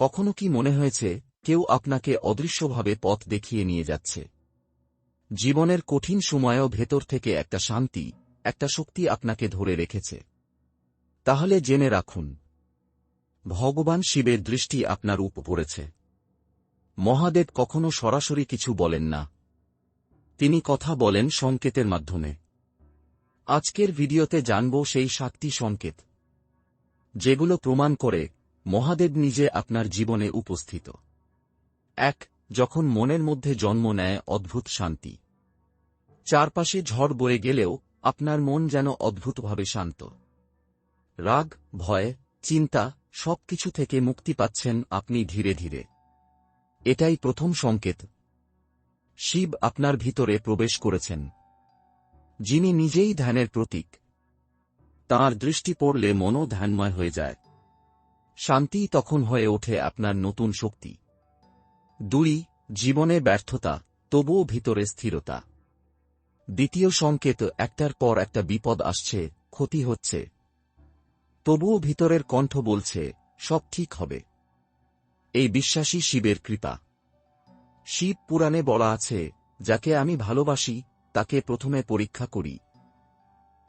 কখনো কি মনে হয়েছে, কেউ আপনাকে অদৃশ্যভাবে পথ দেখিয়ে নিয়ে যাচ্ছে? জীবনের কঠিন সময়েও ভেতর থেকে একটা শান্তি, একটা শক্তি আপনাকে ধরে রেখেছে। তাহলে জেনে রাখুন, ভগবান শিবের দৃষ্টি আপনার উপ পড়েছে। মহাদেব কখনো সরাসরি কিছু বলেন না। তিনি কথা বলেন সংকেতের মাধ্যমে। আজকের ভিডিওতে জানব সেই সাতটি সংকেত, যেগুলো প্রমাণ করে মহাদেব নিজে আপনার জীবনে উপস্থিত। এক, যখন মনের মধ্যে জন্ম নেয় অদ্ভুত শান্তি। চারপাশে ঝড় বয়ে গেলেও আপনার মন যেন অদ্ভুতভাবে শান্ত। রাগ, ভয়, চিন্তা সবকিছু থেকে মুক্তি পাচ্ছেন আপনি ধীরে ধীরে। এটাই প্রথম সংকেত। শিব আপনার ভিতরে প্রবেশ করেছেন। যিনি নিজেই ধ্যানের প্রতীক। তাঁর দৃষ্টি পড়লে মনও ধ্যানময় হয়ে যায়। শান্তি তখন হয়ে ওঠে আপনার নতুন শক্তি। দুই, জীবনে ব্যর্থতা, তবুও ভিতরে স্থিরতা। দ্বিতীয় সংকেত, একটার পর একটা বিপদ আসছে, ক্ষতি হচ্ছে। তবুও ভিতরের কণ্ঠ বলছে, সব ঠিক হবে। এই বিশ্বাসী শিবের কৃপা। শিব পুরাণে বলা আছে, যাকে আমি ভালোবাসি, তাকে প্রথমে পরীক্ষা করি।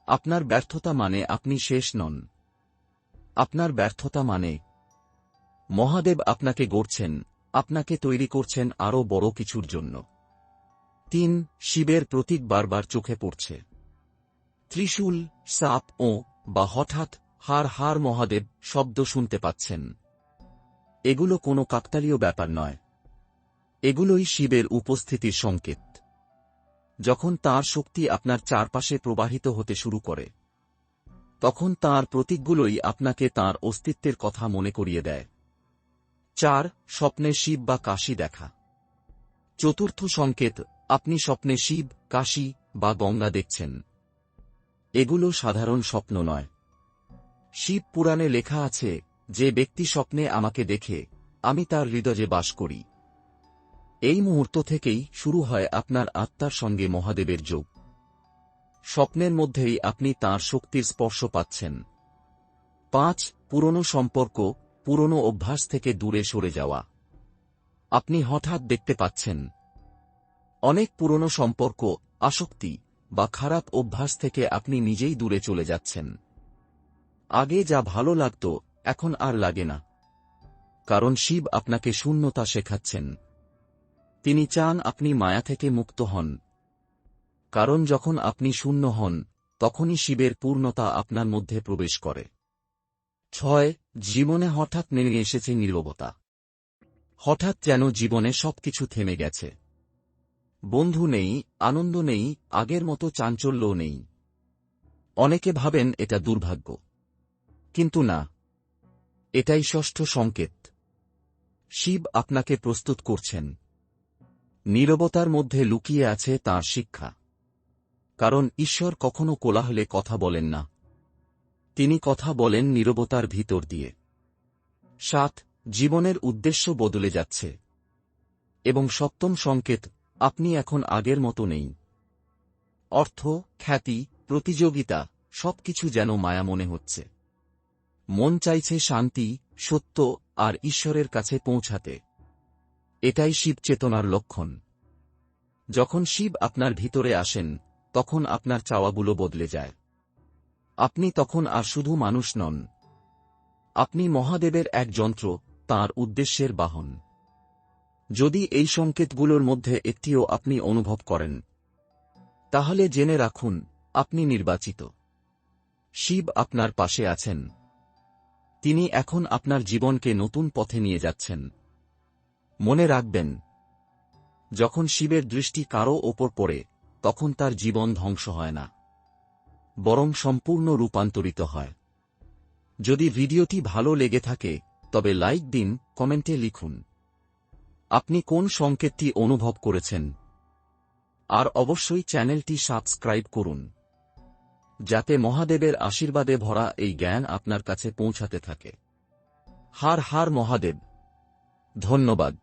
আপনার ব্যর্থতা মানে আপনি শেষ নন। আপনার ব্যর্থতা মানে মহাদেব আপনাকে গড়ছেন, আপনাকে তৈরি করছেন আরও বড় কিছুর জন্য। তিন, শিবের প্রতীক বারবার চোখে পড়ছে। ত্রিশূল, সাপ ও, বা হঠাৎ, হার হার মহাদেব শব্দ শুনতে পাচ্ছেন। এগুলো কোনো কাকতালীয় ব্যাপার নয়। এগুলোই শিবের উপস্থিতির সংকেত। যখন তার শক্তি আপনার চারপাশে প্রবাহিত হতে শুরু করে, তখন তার প্রতীকগুলোই আপনাকে তার অস্তিত্বের কথা মনে করিয়ে দেয়। চার, স্বপ্নে শিব বা কাশি দেখা। চতুর্থ সংকেত, আপনি স্বপ্নে শিব, কাশী বা গঙ্গা দেখছেন। এগুলো সাধারণ স্বপ্ন নয়। শিব পুরাণে লেখা আছে, যে ব্যক্তি স্বপ্নে আমাকে দেখে, আমি তার হৃদয়ে বাস করি। এই মুহূর্ত থেকেই শুরু হয় আপনার আত্মার সঙ্গে মহাদেবের যোগ। স্বপ্নের মধ্যেই আপনি তার শক্তির স্পর্শ পাচ্ছেন। পাঁচ, পুরনো সম্পর্ক পুরনো অভ্যাস থেকে দূরে সরে যাওয়া। আপনি হঠাৎ দেখতে পাচ্ছেন, অনেক পুরনো সম্পর্ক, আসক্তি বা খারাপ অভ্যাস থেকে আপনি নিজেই দূরে চলে যাচ্ছেন। আগে যা ভালো লাগত, এখন আর লাগে না। কারণ শিব আপনাকে শূন্যতা শেখাচ্ছেন। তিনি চান আপনি মায়া থেকে মুক্ত হন। কারণ যখন আপনি শূন্য হন, তখনই শিবের পূর্ণতা আপনার মধ্যে প্রবেশ করে। ছয়, জীবনে হঠাৎ নেমে এসেছে নীরবতা। হঠাৎ যেন জীবনে সবকিছু থেমে গেছে। বন্ধু নেই, আনন্দ নেই, আগের মতো চাঞ্চল্যও নেই। অনেকে ভাবেন এটা দুর্ভাগ্য। কিন্তু না। এটাই ষষ্ঠ সংকেত। শিব আপনাকে প্রস্তুত করছেন। নীরবতার মধ্যে লুকিয়ে আছে তাঁর শিক্ষা। কারণ ঈশ্বর কখনো কোলাহলে কথা বলেন না। তিনি কথা বলেন নীরবতার ভিতর দিয়ে। সাত, জীবনের উদ্দেশ্য বদলে যাচ্ছে। এবং সপ্তম সংকেত, আপনি এখন আগের মতো নেই। অর্থ, খ্যাতি, প্রতিযোগিতা, সবকিছু যেন মায়া মনে হচ্ছে। মন চাইছে শান্তি, সত্য আর ঈশ্বরের কাছে পৌঁছাতে। এটাই শিব চেতনার লক্ষণ। যখন শিব আপনার ভিতরে আসেন, তখন আপনার চাওয়াগুলো বদলে যায়। আপনি তখন আর শুধু মানুষ নন। আপনি মহাদেবের এক যন্ত্র, তাঁর উদ্দেশ্যের বাহন। যদি এই সংকেতগুলোর মধ্যে একটিও আপনি অনুভব করেন, তাহলে জেনে রাখুন, আপনি নির্বাচিত। শিব আপনার পাশে আছেন। তিনি এখন আপনার জীবনকে নতুন পথে নিয়ে যাচ্ছেন। মনে রাখবেন, যখন শিবের দৃষ্টি কারও ওপর পড়ে, তখন তার জীবন ধ্বংস হয় না। বরং সম্পূর্ণ রূপান্তরিত হয়। যদি ভিডিওটি ভালো লেগে থাকে, তবে লাইক দিন, কমেন্টে লিখুন। আপনি কোন সংকেতটি অনুভব করেছেন? আর অবশ্যই চ্যানেলটি সাবস্ক্রাইব করুন। যাতে মহাদেবের আশীর্বাদে ভরা এই জ্ঞান আপনার কাছে পৌঁছাতে থাকে। হার হার মহাদেব। ধন্যবাদ।